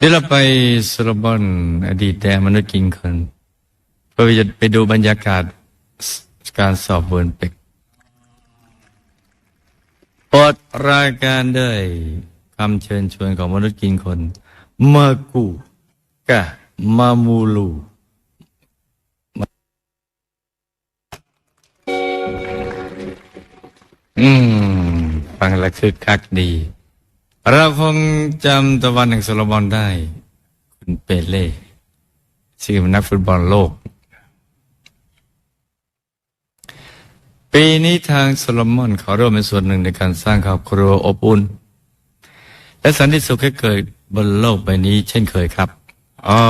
เดี๋ยวเราไปโซโลมอนอดีตแต่มนุษย์กินคนเพื่อจะไปดูบรรยากาศการสอบเวิร์นเป็กปดรายการด้วยคำเชิญชวนของมนุษย์กินคนเมกูกะมามูลูอืม ฟังแล้วคึกคักดี เราคงจำตะวันแห่งโซโลมอนได้ คุณเปเล่ชื่อนักฟุตบอลโลก ปีนี้ทางโซโลมอนขอร่วมเป็นส่วนหนึ่งในการสร้างครอบครัวอบอุ่น และสันติสุขให้เกิดบนโลกใบนี้ เช่นเคยครับอ๋อ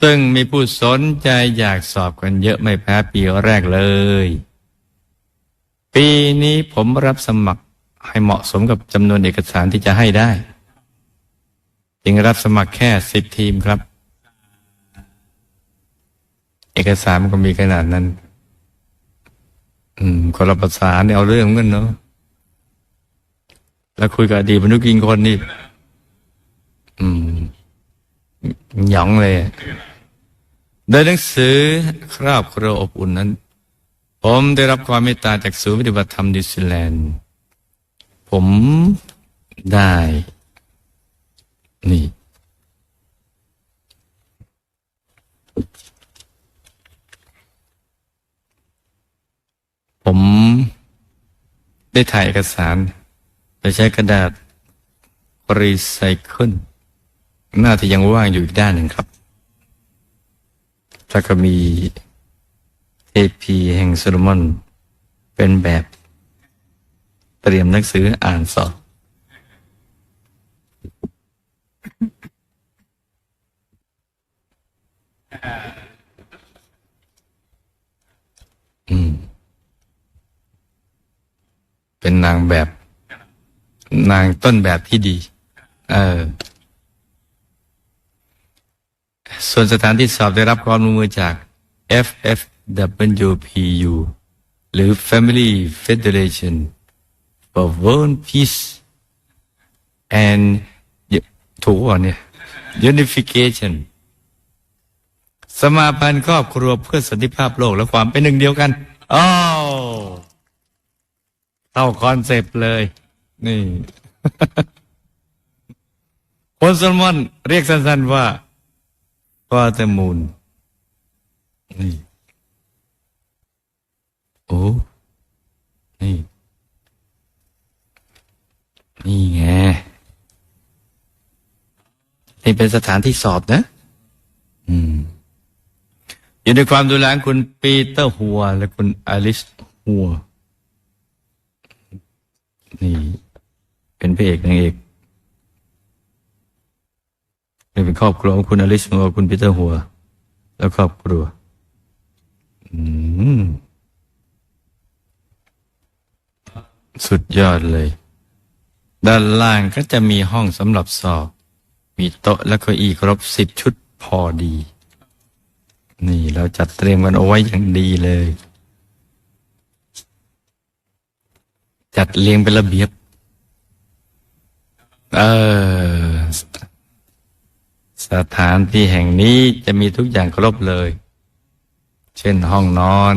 ซึ่งมีผู้สนใจอยากสอบกันเยอะไม่แพ้ปีแรกเลย ปีนี้ผมรับสมัคร ให้เหมาะสมกับจำนวนเอกสารที่จะให้ได้ จึงรับสมัครแค่สิบทีมครับ เอกสารมันก็มีขนาดนั้น อืมคนละภาษาเนี่ยเอาเรื่องกันเนาะแล้วคุยกับอดีตมนุษย์กินคนนี่ อืมหยองเลยอะโดยหนังสือครอบครัวอบอุ่นนั้น ผมได้รับความเมตตาจากศูนย์ปฏิบัติธรรมนิวซีแลนด์ ผมได้ นี่ ผมได้ถ่ายเอกสารโดยใช้กระดาษรีไซเคิลหน้าที่ยังว่างอยู่อีกด้านหนึ่งครับแล้วก็มีเอพีแห่งโซโลมอนเป็นแบบ เตรียมหนังสืออ่านสอบอืม เป็นนางแบบ นางต้นแบบที่ดี เออ ส่วนสถานที่สอบได้รับความร่วมมือจาก FFWPU หรือ Family Federation for World Peace and ถูกอะเนี่ย Unification สมาพันธ์ครอบครัวเพื่อสันติภาพโลกและความเป็นหนึ่งเดียวกันอ้าวเข้าคอนเซปต์เลย นี่ คนสลมอนเรียกสั้นๆว่าฟาเตมูนนี่ โอ้ นี่ นี่ไงนี่เป็นสถานที่สอบนะอืมอยู่ในความดูแลของคุณปีเตอร์หัว และคุณอลิสหัว นี่ เป็นพระเอกนางเอกนี่เป็นครอบครัวของคุณอลิสหัวคุณปีเตอร์หัว แล้วครอบครัว อืม สุดยอดเลย ด้านล่างก็จะมีห้องสำหรับสอบ มีโต๊ะและเก้าอี้ครบสิบชุดพอดี นี่เราจัดเตรียมกันเอาไว้อย่างดีเลย จัดเรียงเป็นระเบียบ เออ สถานที่แห่งนี้จะมีทุกอย่างครบเลย เช่นห้องนอน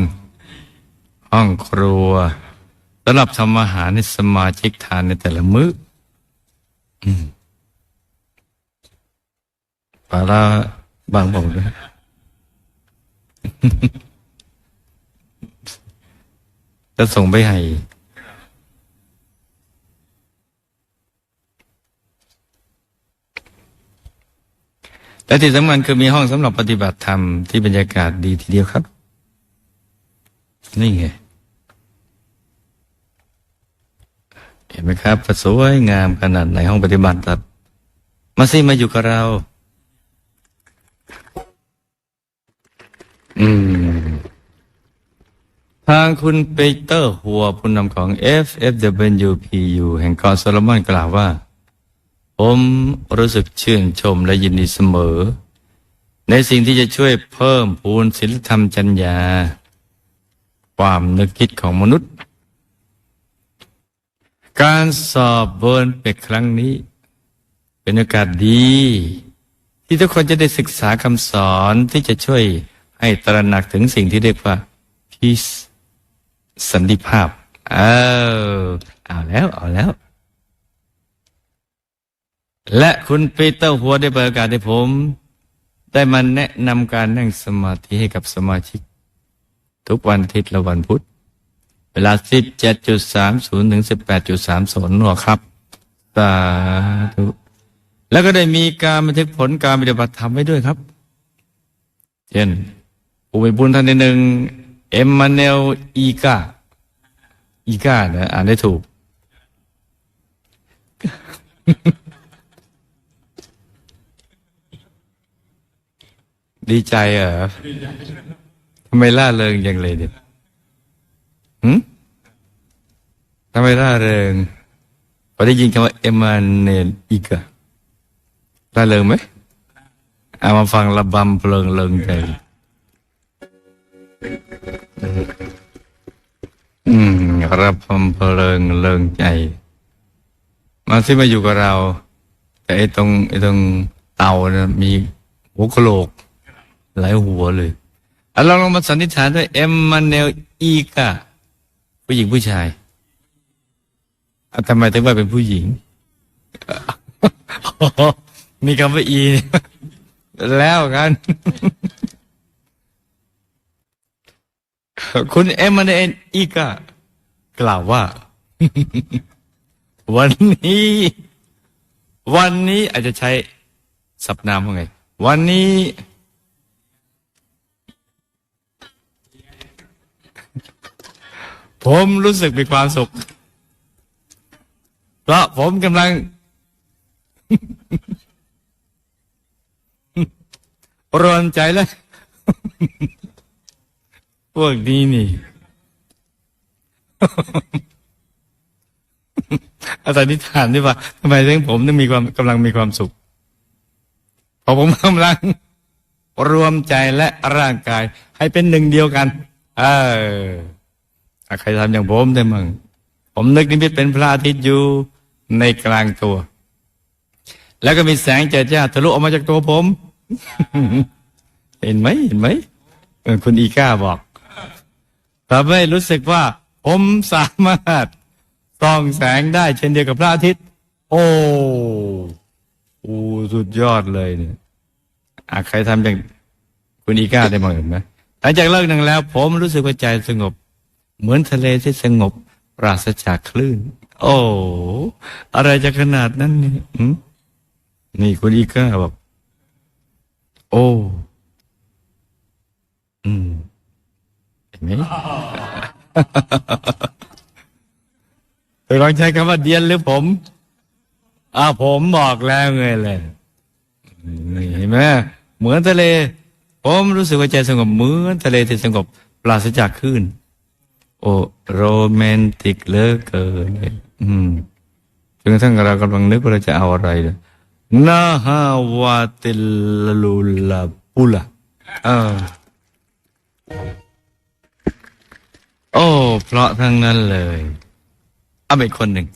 ห้องครัว สำหรับทำอาหารให้สมาชิกทานในแต่ละมื้อปลาราบางบอกด้วยจะส่งไปให้และที่สำคัญคือมีห้องสำหรับปฏิบัติธรรมที่บรรยากาศดีทีเดียวครับ นี่ไง เห็นไหมครับสวยงามขนาดในห้องปฏิบัติครับ มาสิมาอยู่กับเรา อืม ทางคุณเปเตอร์หัวผู้นำของ FFWPU แห่งกาะโซโลมอนกล่าวว่า ผมรู้สึกชื่นชมและยินดีเสมอ ในสิ่งที่จะช่วยเพิ่มพูนศิลธรรมจัญญา ความนึกคิดของมนุษย์ การสอบเบิร์นเป็กครั้งนี้ เป็นโอกาสดี ที่ทุกคนจะได้ศึกษาคำสอนที่จะช่วยให้ตระหนักถึงสิ่งที่เรียกว่า peace สันติภาพ เออเอาแล้ว เอาแล้ว และคุณปีเตอร์หัวได้เปิดโอกาสให้ผม ได้มาแนะนำการนั่งสมาธิให้กับสมาชิก ทุกวันอาทิตย์และวันพุธ เวลา 17.30 ถึง 18.30 หนวครับสาธุแล้วก็ได้มีการบันทึกผลการปฏิบัติธรรมไว้ด้วยครับ เช่นผู้มีบุญท่านหนึ่งเอ็มมาเนลอีกาอีกานะอ่านได้ถูก ดีใจเหรอทำไมล่าเริงอย่างเลยเนี่ยหืม ทำไมล่าเริงพอได้ยินคำว่าเอมมาเนลอีกาล่าเริงไหมเอามาฟังระบำเพลิงเริงใจอืมระบำเพลิงเริงใจ มาที่มาอยู่กับเรา แต่ไอ้ตรงไอ้ตรงเตานะมีหัวกะโหลก หลายหัวเลยอะเราลองมาสันนิษฐานด้วยเอ็มมาเนลอีกาผู้หญิงผู้ชาย ทำไมถึงว่าเป็นผู้หญิงมีคำว่าอี แล้วกัน คุณเอ็มมาเนอีกกล่าวว่า วันนี้ วันนี้อาจจะใช้สับนามว่าไง วันนี้ ผมรู้สึกมีความสุข เพราะผมกำลังรวนใจแล้ว พวกนี้นี่อาจารย์นิทานดีว่าทำไมถึงผมถึงมีความกำลังมีความสุขพราะผมกำลัง รวมใจและร่างกาย ให้เป็นหนึ่งเดียวกัน เออใครทำอย่างผมได้มั่งผมนึกนิมิตเป็นพระอาทิตย์อยู่ ในกลางตัว แล้วก็มีแสงเจิดจ้าทะลุออกมาจากตัวผม เห็นไหมเห็นไหมคุณอีก้าบอกทำให้รู้สึกว่า ผมสามารถส่องแสงได้เช่นเดียวกับพระอาทิตย์ โอ้โอ้สุดยอดเลยเนี่ยใครทำอย่างคุณอีก้าได้มางเห็นไหมหลังจากเลิกนั่งแล้ว ผมรู้สึกว่าใจสงบ เหมือนทะเลที่สงบปราศจากคลื่น โอ้อะไรจะขนาดนั้นนี่นี่คุณอีก้าบอกโอ้ อืมเห็นไหมเธอลองใช้คำว่าเดียนหรือผมอ่าผมบอกแล้วไงเลยเห็นไหมเหมือนทะเล ผมรู้สึกว่าใจสงบเหมือนทะเลที่สงบปราศจากคลื่นโอ้โรแมนติกเหลือเกิน อืมจนกระทั่งเรากำลังนึกว่าเราจะเอาอะไรเลยนาฮาวาติลลูลาปุละเออโอ้ เพราะทั้งนั้นเลยเอาไปคนหนึ่ง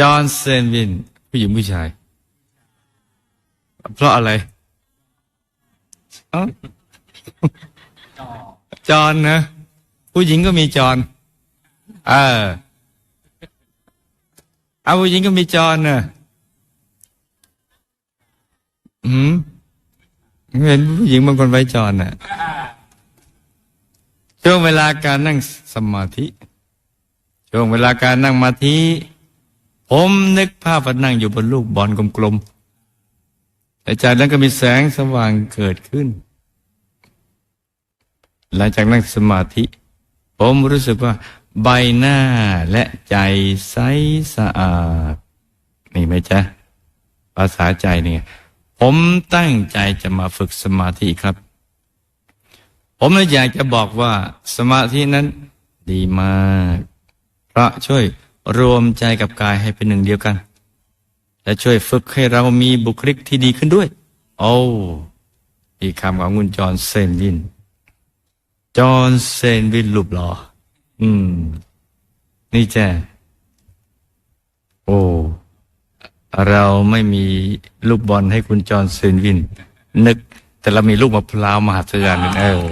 จอห์นเซนวิน ผู้หญิงผู้ชาย เพราะอะไรอ้าจอห์นนะ ผู้หญิงก็มีจอห์นเออ เอาผู้หญิงก็มีจอห์นนะอืมเห็นผู้หญิงบางคนไว้จอนน่ะช่วงเวลาการนั่งสมาธิ ช่วงเวลาการนั่งมาธิผมนึกภาพว่านั่งอยู่บนลูกบอลกลมๆแต่จากนั้นก็มีแสงสว่างเกิดขึ้น หลังจากนั่งสมาธิ ผมรู้สึกว่า ใบหน้าและใจใสสะอาด นี่ไหมจ๊ะภาษาใจเนี่ยผมตั้งใจจะมาฝึกสมาธิครับ ผมเลยอยากจะบอกว่าสมาธินั้นดีมากเพราะช่วยรวมใจกับกายให้เป็นหนึ่งเดียวกัน และช่วยฝึกให้เรามีบุคลิกที่ดีขึ้นด้วย โอ้อีกคำของคุณจอห์นเซนวิน จอห์นเซนวินรูปหล่อ อืม นี่แจ้โอ้ เราไม่มีลูกบอลให้คุณจอห์นเซนวิน นึก แต่เรามีลูกมะพร้าวมหาศจรรย์เออ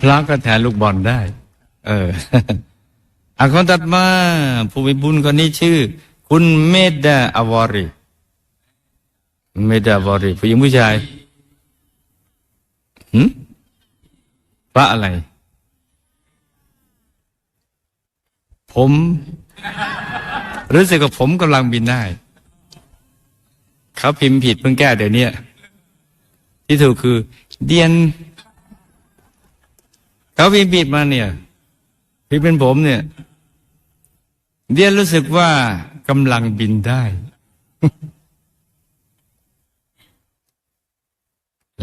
พร้าวก็แทนลูกบอลได้ เอออาคนตัดมา ผู้มีบุญคนนี้ชื่อ คุณเมดดาอวอรีเมดดาอวอรีผู้หญิงผู้ชายหืมพระอะไร ผมรู้สึกว่าผมกำลังบินได้เขาพิมพ์ผิดเพิ่งแก้เดี๋ยวนี้ที่ถูกคือเดียน เขาพิมพ์ผิดมาเนี่ยที่เป็นผมเนี่ยเดียนรู้สึกว่ากำลังบินได้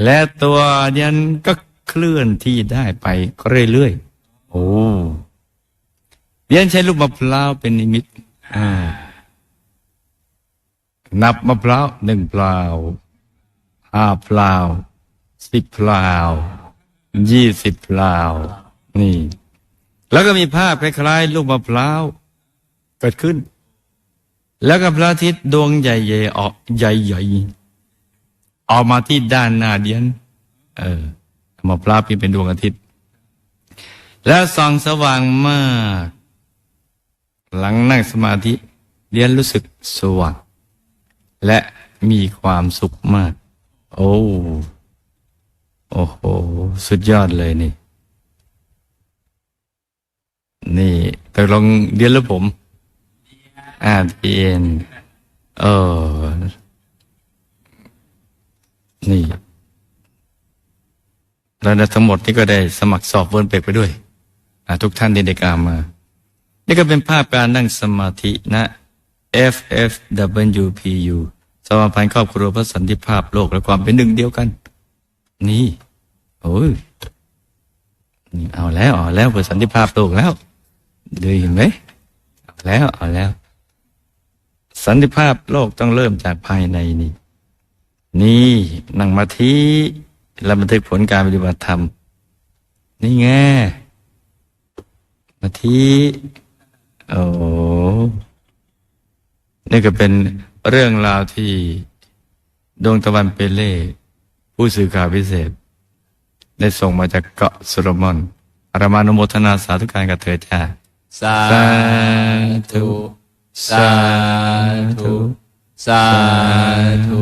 และตัวเดียนก็เคลื่อนที่ได้ไปก็เรื่อยๆ โอ้เดียนใช้ลูกมะพร้าวเป็นนิมิตนับมะพร้าวหนึ่งเปล่าห้าเปล่าสิบเปล่า ยี่สิบเปล่านี่ แล้วก็มีภาพคล้ายๆลูกมะพร้าวเกิดขึ้น แล้วก็พระอาทิตย์ดวงใหญ่ๆออกใหญ่ๆออกมาที่ด้านหน้าเดียน เออมะพร้าวเป็นดวงอาทิตย์ แล้วส่องสว่างมาก หลังนั่งสมาธิเดียนรู้สึกสว่างและมีความสุขมาก โอ้ โอ้โห สุดยอดเลยนี่ นี่ตกลงเดียนแล้วผม อ่าเดียนเออ นี่ แล้วทั้งหมดนี่ก็ได้สมัครสอบเวิร์นเป็กไปด้วย อ่า ทุกท่านที่ได้กล่ามา นี่ก็เป็นภาพการนั่งสมาธินะ FFWPU สมาพันธ์ครอบครัวพื่อสันติภาพโลกและความเป็นหนึ่งเดียวกัน นี่โอ้ยนี่เอาแล้วเอาแล้วเพื่อสันติภาพโลกแล้วดูเห็นไหมเอาแล้วเอาแล้ว สันติภาพโลกต้องเริ่มจากภายในนี่ นี่นั่งมาทีและบันทึกผลการปฏิบัติธรรม นี่ไงมาทีโอ้นี่ก็เป็นเรื่องราวที่ดวงตะวันเปเล่ ผู้สื่อข่าวพิเศษ ได้ส่งมาจากเกาะโซโลมอนอารามานุโมทนาสาธุการกับเธอจ้าสาธุสาธุสาธุ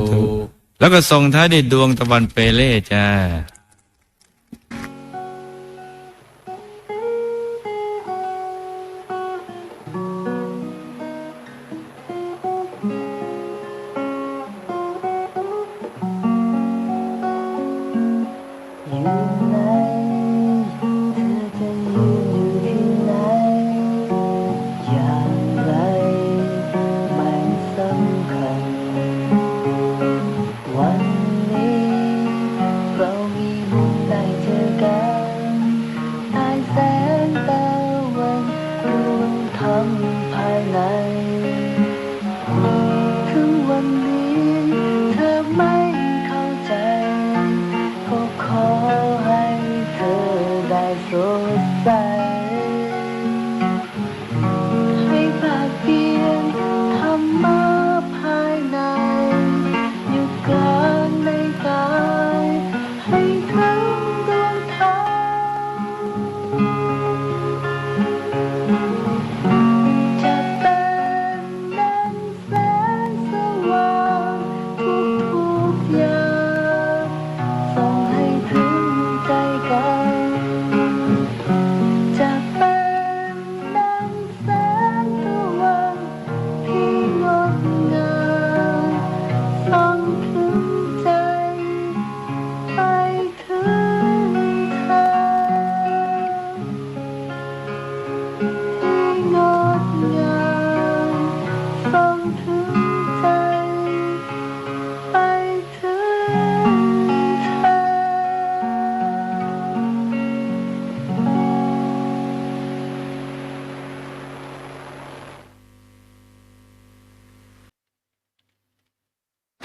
แล้วก็ส่งท้ายด้วยดวงตะวันเปเล่จ้า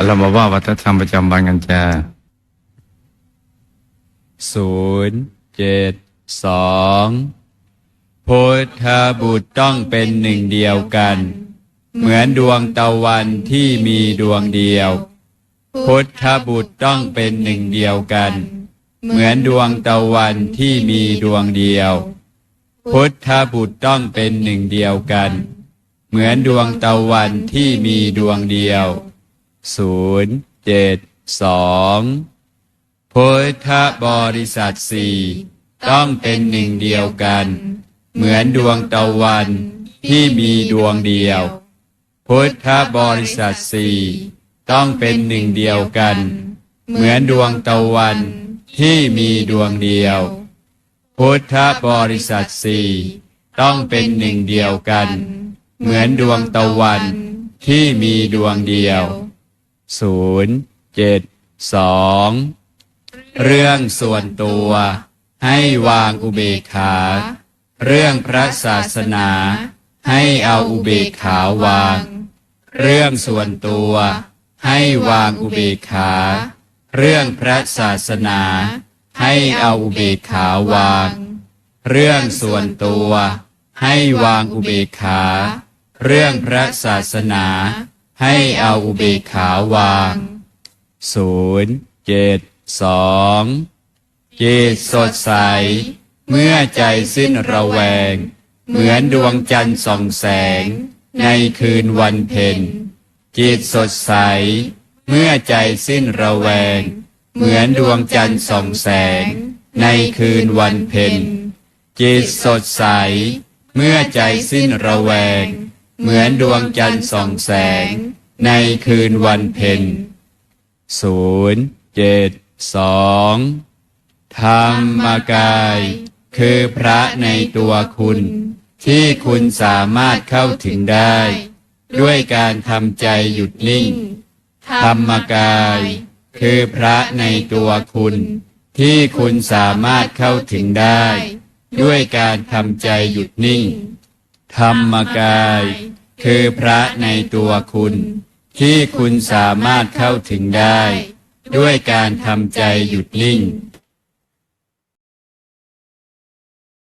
เรามาว่าวัฒนธรรมประจำวันกันจ้าศูนย์เจ็ดสองพุทธบุตรต้องเป็นหนึ่งเดียวกัน เหมือนดวงตะวันที่มีดวงเดียว พุทธบุตรต้องเป็นหนึ่งเดียวกัน เหมือนดวงตะวันที่มีดวงเดียว พุทธบุตรต้องเป็นหนึ่งเดียวกัน เหมือนดวงตะวันที่มีดวงเดียว ศูนย์เจ็ดสองพุทธบริษัทสี่ต้องเป็นหนึ่งเดียวกัน เหมือนดวงตะวันที่มีดวงเดียว พุทธบริษัทสี่ต้องเป็นหนึ่งเดียวกัน เหมือนดวงตะวันที่มีดวงเดียว พุทธบริษัทสี่ต้องเป็นหนึ่งเดียวกัน เหมือนดวงตะวันที่มีดวงเดียว ศูนย์เจ็ดสองเรื่องส่วนตัวให้วางอุเบกขา เรื่องพระศาสนา ให้เอาอุเบกขาวาง เรื่องส่วนตัว ให้วางอุเบกขา เรื่องพระศาสนา ให้เอาอุเบกขาวาง เรื่องส่วนตัว ให้วางอุเบกขา เรื่องพระศาสนา ให้เอาอุเบกขาวางศูนย์เจ็ดสองจิตสดใส เมื่อใจสิ้นระแวง เหมือนดวงจันทร์ส่องแสง ในคืนวันเพ็ญจิตสดใส เมื่อใจสิ้นระแวง เหมือนดวงจันทร์ส่องแสง ในคืนวันเพ็ญจิตสดใส เมื่อใจสิ้นระแวง เหมือนดวงจันทร์ส่องแสง ในคืนวันเพ็ญศูนย์เจ็ดสองธรรมกาย คือพระในตัวคุณ ที่คุณสามารถเข้าถึงได้ ด้วยการทำใจหยุดนิ่ง ธรรมกาย คือพระในตัวคุณ ที่คุณสามารถเข้าถึงได้ ด้วยการทำใจหยุดนิ่ง ธรรมกาย คือพระในตัวคุณ ที่คุณสามารถเข้าถึงได้ ด้วยการทำใจหยุดนิ่ง